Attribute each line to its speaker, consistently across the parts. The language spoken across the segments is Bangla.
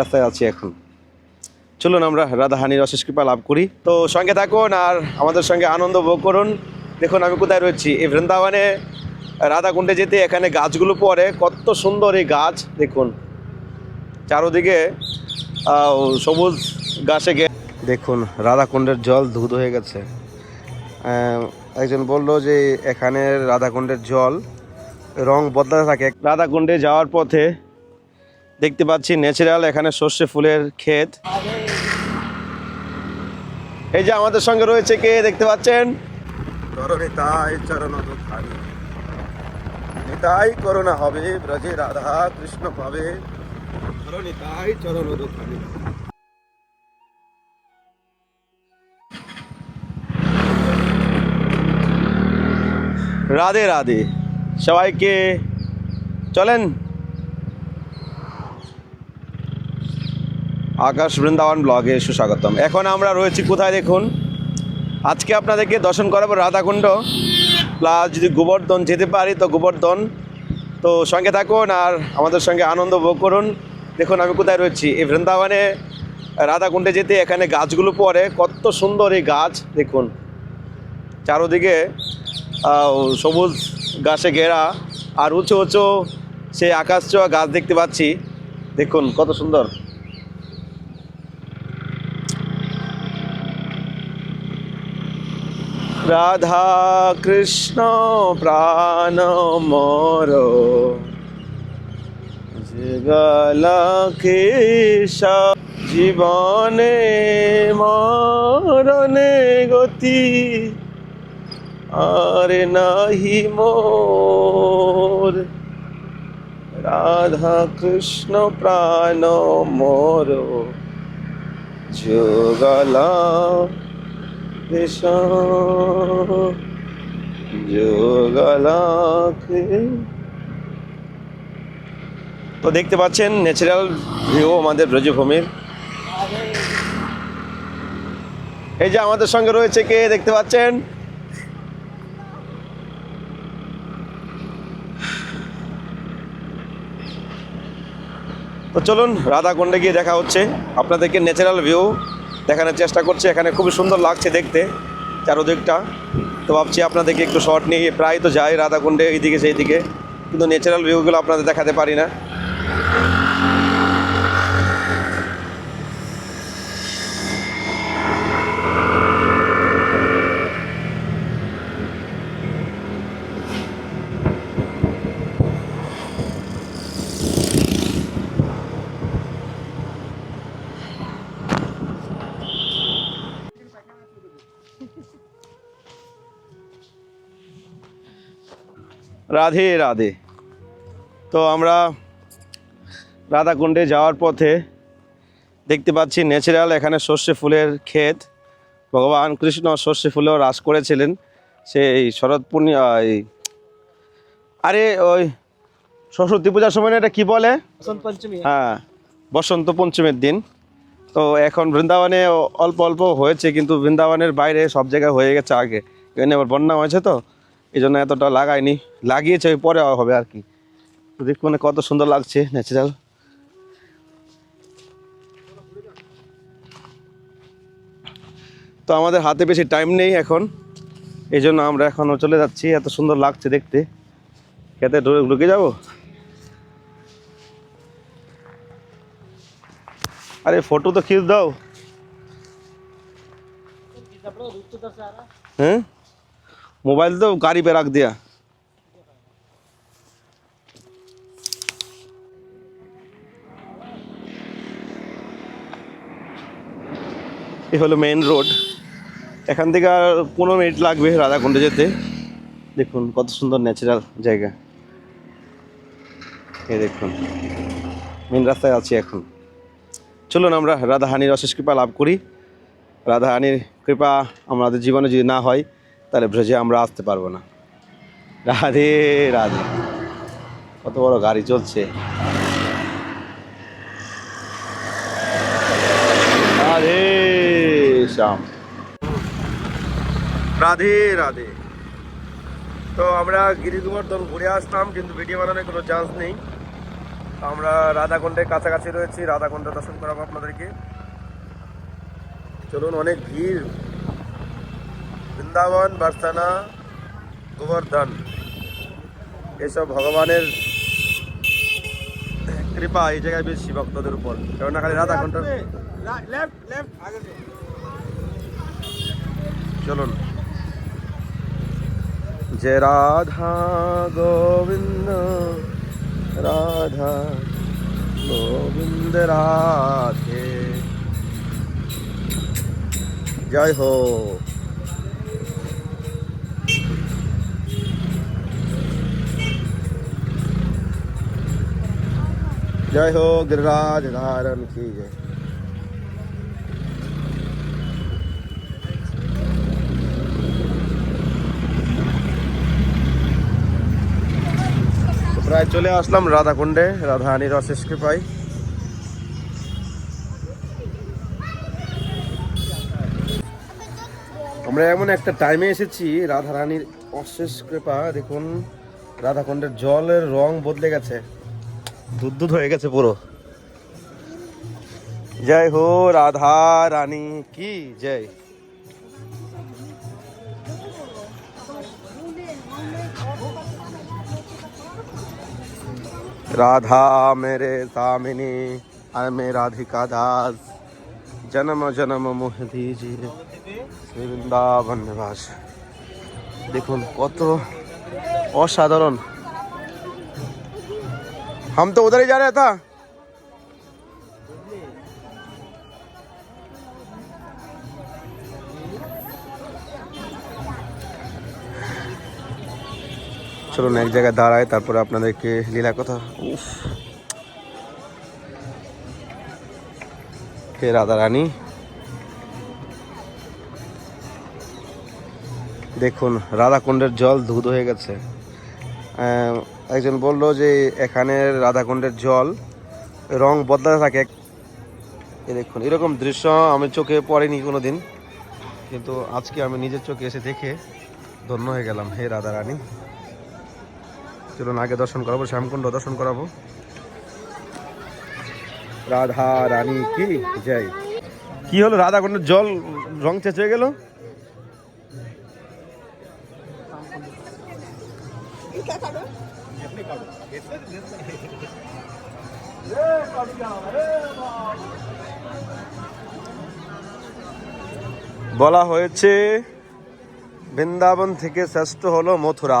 Speaker 1: রাস্তায় আছি এখন। চলুন আমরা রাধাহানির অশেষ কৃপা লাভ করি। তো সঙ্গে থাকুন আর আমাদের সঙ্গে আনন্দ ভোগ করুন। দেখুন, আমি কোথায় রয়েছি? এই বৃন্দাবনে রাধাকুণ্ডে যেতে এখানে গাছগুলো পড়ে কত সুন্দর এই গাছ, দেখুন। চারোদিকে সবুজ গাছে গে দেখুন, রাধাকুণ্ডের জল ধুধ হয়ে গেছে। একজন বলল যে এখানের রাধাকুণ্ডের জল রং বদলাতে থাকে। রাধাকুণ্ডে যাওয়ার পথে দেখতে পাচ্ছি ন্যাচারাল এখানে সর্ষে ফুলের ক্ষেত। এই যে আমাদের সঙ্গে রয়েছে কে দেখতে পাচ্ছেন? নিতাই করোনা হবে ব্রজে রাধা কৃষ্ণ পাবে। নিতাই চরণ রাধে রাধে। সবাইকে চলেন। আকাশ বৃন্দাবন ব্লগে সুস্বাগতম। এখন আমরা রয়েছি কোথায় দেখুন? আজকে আপনাদেরকে দর্শন করাবো রাধাকুণ্ড। প্লাস যদি গোবর্ধন যেতে পারি, তো গোবর্ধন। তো সঙ্গে থাকুন আর আমাদের সঙ্গে আনন্দ ভোগ করুন। দেখুন আমি কোথায় রয়েছি। এই বৃন্দাবনে রাধাকুণ্ডে যেতে এখানে গাছগুলো পড়ে কত সুন্দর এই গাছ, দেখুন। চারোদিকে সবুজ গাছে ঘেরা, আর উঁচু উঁচু সেই আকাশ ছোঁয়া গাছ দেখতে পাচ্ছি। দেখুন কত সুন্দর। রাধা কৃষ্ণ প্রাণ মর। জগলকেশ জীবনে মরণে গতি আর নাহি মোর। রাধা কৃষ্ণ প্রাণ মোর। যুগলা যুগলাকে তো দেখতে পাচ্ছেন ন্যাচারাল ভিউ আমাদের ব্রজভূমির। এই যে আমাদের সঙ্গে রয়েছে কে, দেখতে পাচ্ছেন? তো চলুন, রাধাকুণ্ডে গিয়ে দেখা হচ্ছে। আপনাদেরকে ন্যাচারাল ভিউ দেখানোর চেষ্টা করছি। এখানে খুবই সুন্দর লাগছে দেখতে, চারোদিকটা। তো ভাবছি আপনাদেরকে একটু শর্ট নিয়ে, প্রায় তো যাই রাধাকুণ্ডে, এইদিকে সেই দিকে কিন্তু ন্যাচারাল ভিউগুলো আপনাদের দেখাতে পারি না। রাধে রাধে। তো আমরা রাধাকুণ্ডে যাওয়ার পথে দেখতে পাচ্ছি ন্যাচারাল এখানে সর্ষে ফুলের ক্ষেত। ভগবান কৃষ্ণ সর্ষে ফুলেও রাস করেছিলেন। সেই শরৎ পূর্ণিমা এই আরে ওই সরস্বতী পূজার সময় এটা কি বলে?
Speaker 2: বসন্ত পঞ্চমী।
Speaker 1: হ্যাঁ বসন্ত পঞ্চমীর দিন। তো এখন বৃন্দাবনে অল্প অল্প হয়েছে কিন্তু বৃন্দাবনের বাইরে সব জায়গায় হয়ে গেছে আগে। এখানে আবার বন্যা হয়েছে তো। এই জন্য এতটা লাগাইনি লাগিয়েছে পরে হবে আর কি। দেখুন মানে কত সুন্দর লাগছে ন্যাচারাল তো আমাদের হাতে বেশি টাইম নেই এখন। এই জন্য আমরা এখনও চলে যাচ্ছি, এত সুন্দর লাগছে দেখতে। খেতে ঢুকে যাব? আরে, ফটো তো খিচ দাও। হ্যাঁ? মোবাইল তো গাড়ি বেরাক দেয়া। এ হলো মেন রোড এখান থেকে আর পনেরো মিনিট লাগবে রাধাকুণ্ডে যেতে। দেখুন কত সুন্দর ন্যাচারাল জায়গা। এ দেখুন মেন রাস্তায় আছি এখন। চলুন আমরা রাধাহানির অশেষ কৃপা লাভ করি। রাধাহানির কৃপা আমাদের জীবনে যদি না হয় তাহলে ব্রজে আমরা আসতে পারব না। রাধে রাধে। কত বড় গাড়ি চলছে। রাধে, শ্যাম। রাধে রাধে। তো আমরা গিরি গোবর্ধন ঘুরে আসতাম কিন্তু ভিডিও বানানোর কোনো চান্স নেই। আমরা রাধাকুণ্ডের কাছাকাছি রয়েছি। রাধাকুণ্ড দর্শন করাবো আপনাদেরকে। চলুন, অনেক ভিড়। বৃন্দাবন বার্সানা গোবর্ধন এসব ভগবানের কৃপা এই জায়গায় বেশি ভক্তদের উপর। কেননা খালি
Speaker 2: রাধা ঘণ্টা
Speaker 1: চলুন। যে রাধা গোবিন্দ রাধা গোবিন্দ রাধে। জয় হো। জয় হো গিরিরাজ ধারণ কি জয়। প্রায় চলে আসলাম রাধাকুণ্ডে, রাধারানীর অশেষ কৃপায়। আমরা এমন একটা টাইমে এসেছি, রাধারানীর অশেষ কৃপা, দেখুন, রাধাকুণ্ডের জলের রং বদলে গেছে। দুধ হয়ে গেছে পুরো। জয় হো, রাধা রানী, কি জয়। রাধা মেরে তামিনী আর মে রাধিকা দাস। জন্ম জন্ম মোহ দিজিয়ে বৃন্দাবন নিবাস। দেখুন কত অসাধারণ। हम तो उधर ही जा रहे था চলুন এক জায়গায় দাঁড়ায় তারপরে আপনাদেরকে লীলা কথা উফ হে রাধা রানী দেখুন রাধাকুণ্ডের জল দুধ হয়ে গেছে আহ, একজন বলল যে এখানের রাধাকুণ্ডের জল রং বদলাতে থাকে। দেখুন, এরকম দৃশ্য আমি চোখে পড়েনি কোনো দিন কিন্তু আজকে আমি নিজের চোখে এসে দেখে ধন্য হয়ে গেলাম। হে রাধা রানী চলুন আগে দর্শন করাবো, শ্যামকুণ্ড দর্শন করাবো। রাধা রানী কি? জয়। কি হলো? রাধাকুণ্ডের জল রং হয়ে গেল? বলা হয়েছে, বৃন্দাবন থেকে শ্রেষ্ঠ হলো মথুরা।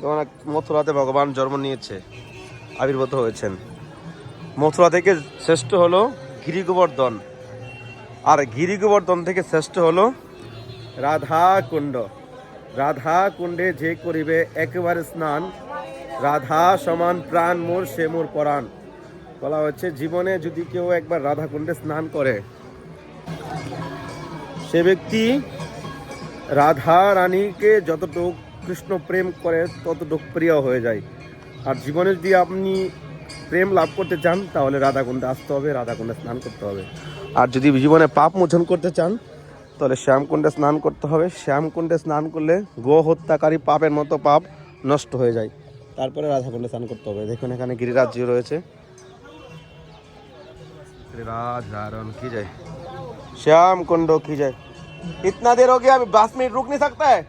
Speaker 1: যেমন মথুরাতে ভগবান জন্ম নিয়েছে, আবির্ভূত হয়েছেন। মথুরা থেকে শ্রেষ্ঠ হলো গিরিগোবর্ধন। আর গিরিগোবর্ধন থেকে শ্রেষ্ঠ হলো রাধা কুণ্ড রাধা কুণ্ডে যে করিবে, একেবারে স্নান। রাধা সমান প্রাণ মোর, সে মোর পরাণ। বলা হচ্ছে, জীবনে যদি কেউ একবার রাধা কুণ্ডে স্নান করে, সে ব্যক্তি রাধা রানীকে যতটুক কৃষ্ণ প্রেম করে, ততটুক প্রিয় হয়ে যায়। আর জীবনে যদি আপনি প্রেম লাভ করতে চান, তাহলে রাধাকুণ্ডে আসতে হবে, রাধাকুণ্ডে স্নান করতে হবে। আর যদি জীবনে পাপ মোচন করতে চান, তাহলে শ্যামকুণ্ডে স্নান করতে হবে। শ্যামকুণ্ডে স্নান করলে গো হত্যাকারী পাপের মতো পাপ নষ্ট হয়ে যায়। তারপরে রাধাকুণ্ডে স্নান করতে হবে। দেখুন, এখানে গিরিরাজ্য রয়েছে। की जय। श्याम कुंडो की जय। इतना देर हो गया, अभी बस मिनट रुक नहीं सकता है।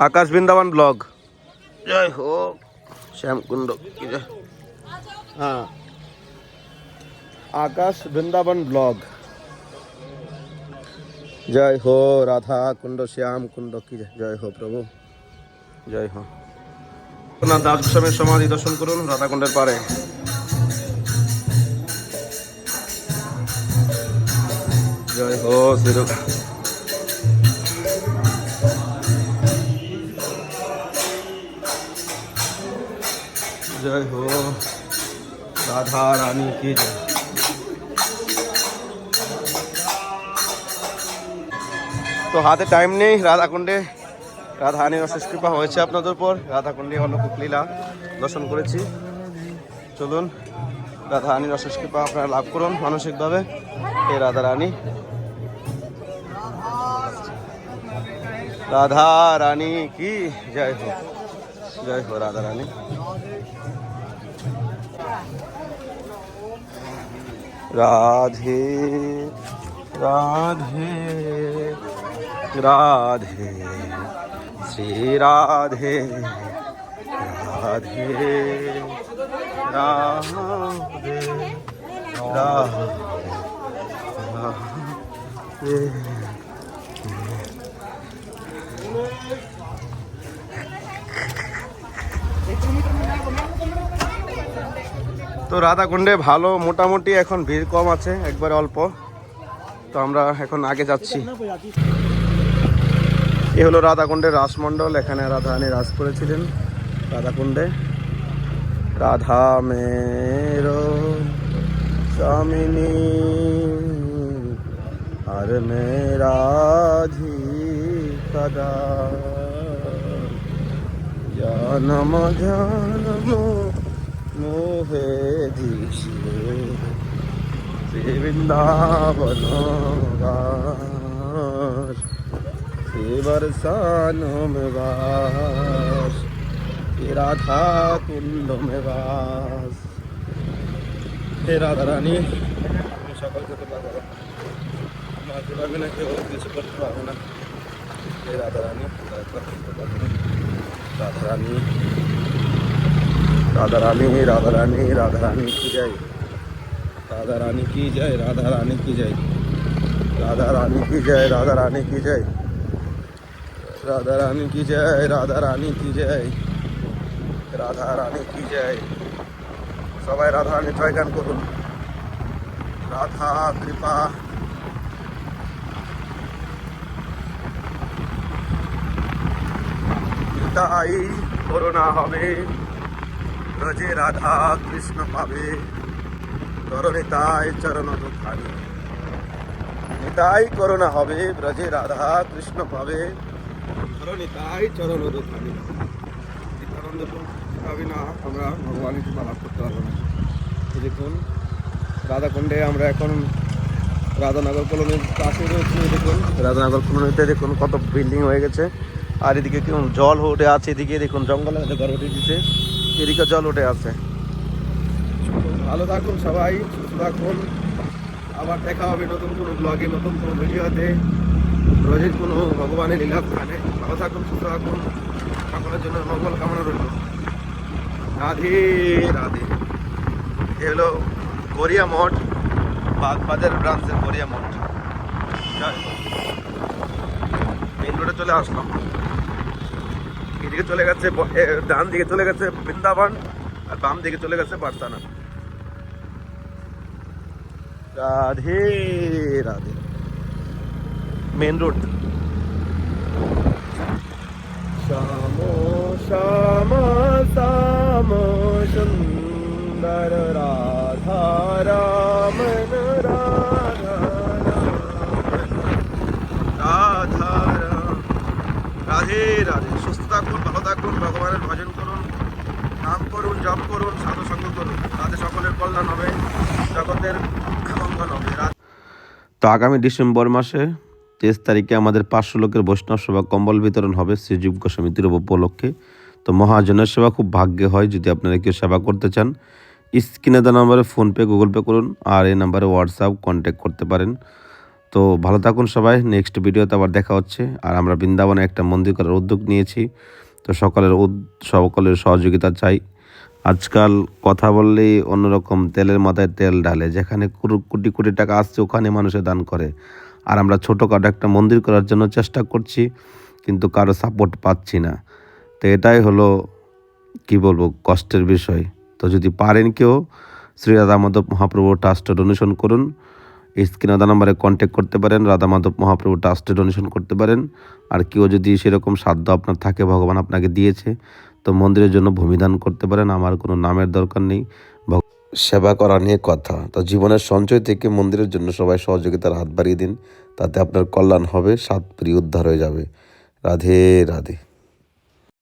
Speaker 1: आकाश वृंदावन ब्लॉग। जय हो, श्याम कुंडो की जय। हाँ। आकाश वृंदावन ब्लॉग। जय हो, राधा कुंड, श्याम कुंड की जय। जय हो, प्रभु। जय हो। আপনার দাস গোস্বামীর সমাধি দর্শন করুন, রাধাকুণ্ডের পারে। জয় হো জয় হো রাধা রানী কি জয়। তো হাতে টাইম নেই, রাধাকুণ্ডে রাধারানীর অশেষ কৃপা হয়েছে আপনাদের উপর। রাধাকুণ্ডে অন্নকূপ লীলা দর্শন করেছি। চলুন রাধারানীর অশেষ কৃপা আপনারা লাভ করুন মানসিকভাবে। এই রাধারানী রাধা রানী কি? জয় হো জয় হো রাধা রানী। রাধে রাধে রাধে। শ্রী রাধে রাধে রাধে রাধে তো রাধাকুণ্ডে ভালো, মোটামুটি এখন ভিড় কম আছে, একবারে অল্প। তো আমরা এখন আগে যাচ্ছি। এ হলো রাধাকুণ্ডের রাসমণ্ডল, এখানে রাধারানী রাজ করেছিলেন, রাধাকুণ্ডে। রাধা মেরো আর মেরাধি কদা। জানম জানম মোহে শ্রী थे बरसानों में वास, तेरा था कुंड में वास। हे राधा रानी सकल के मातृभागना के सकल भावना हे राधा रानी राधा रानी राधा रानी राधा रानी राधा रानी की जय। राधा रानी की जय, राधा रानी की जय। राधा रानी की जय, राधा रानी की जय। রাধা রানী কি জয়, রাধা রানী কি জয়, রাধা রানী কি জয়। সবাই রাধা রানী জয়গান করুন। রাধা কৃপা। তাই করোনা হবে, রজে রাধা কৃষ্ণ পাবে। তরণে তাই চরণ দুঃখানি। তাই করোনা হবে, ব্রজে রাধা কৃষ্ণ পাবে। করণিতাই চরণ দুঃখানি নিত্যানন্দ পাবি না, আমরা ভগবানের করতে পারব না। দেখুন, রাধাকুণ্ডে আমরা এখন রাধানগর পাশে দেখুন। রাধানগর কলোনিতে দেখুন কত বিল্ডিং হয়ে গেছে। আর এদিকে জল উঠে আছে এদিকে, দেখুন জঙ্গলে হয়তো ঘর উঠে দিচ্ছে এদিকে জল উঠে আছে। ভালো থাকুন সবাই, সুস্থ থাকুন। আবার দেখা হবে নতুন কোনো ব্লগে নতুন কোনো ভিডিওতে রোজের কোনো ভগবানের লীলা স্থানে ভালো থাকুন, সুস্থ থাকুন। সকলের জন্য মঙ্গল কামনা রইল। রাধে রাধে। এ হলো গড়িয়া মঠ, বাগবাজার ব্রাঞ্চের গড়িয়া মঠ। মেন রোডে চলে আসলাম। এদিকে চলে গেছে ডান দিকে চলে গেছে বৃন্দাবন, আর বাম দিকে চলে গেছে বার্সানা। রাধে রাধে। Main road. শ্যাম শ্যাম শ্যাম সুন্দর রাধা রামন রাধা রাধা রাধে সুস্থ থাকুন ভালো থাকুন ভগবানের ভজন করুন নাম করুন জপ করুন সাধু সঙ্গ করুন। তাতে সকলের কল্যাণ হবে জগতের মঙ্গল হবে। রাধে তো আগামী ডিসেম্বর মাসে তেইশ তারিখে আমাদের পাঁচশো লোকের বৈষ্ণব সেবা, কম্বল বিতরণ হবে শ্রীজীব গোস্বামীতির উপলক্ষে। তো মহাজনের সেবা খুব ভাগ্যে হয় যদি আপনারা কেউ সেবা করতে চান। স্ক্রিনে দেওয়া নাম্বারে ফোনপে গুগল পে করুন আর এই নাম্বারে হোয়াটসঅ্যাপ কন্ট্যাক্ট করতে পারেন। তো ভালো থাকুন সবাই, নেক্সট ভিডিওতে আবার দেখা হচ্ছে। আর আমরা বৃন্দাবনে একটা মন্দির করার উদ্যোগ নিয়েছি। তো সকলের সকলের সহযোগিতা চাই। আজকাল কথা বললেই অন্যরকম তেলের মাথায় তেল ঢালে। যেখানে কোটি কোটি টাকা আসছে, ওখানে মানুষে দান করে। আর আমরা ছোটোখাটো একটা মন্দির করার জন্য চেষ্টা করছি, কিন্তু কারও সাপোর্ট পাচ্ছি না। তো এটাই হলো, কি বলব, কষ্টের বিষয়। তো যদি পারেন কেউ, শ্রী রাধা মাধব মহাপ্রভু ট্রাস্টে ডোনেশন করুন। স্ক্রিন আদা নাম্বারে কন্ট্যাক্ট করতে পারেন রাধা মাধব মহাপ্রভু ট্রাস্টে ডোনেশন করতে পারেন। আর কেউ যদি সেরকম সাধ্য আপনার থাকে, ভগবান আপনাকে দিয়েছে, তো মন্দিরের জন্য ভূমিদান করতে পারেন। আমার কোনো নামের দরকার নেই। সেবা করা নিয়ে কথা। তো জীবনের সঞ্চয় থেকে মন্দিরের জন্য সবাই সহযোগিতার হাত বাড়িয়ে দিন, তাতে আপনার কল্যাণ হবে, সাত প্রিয় উদ্ধার হয়ে যাবে। রাধে রাধে।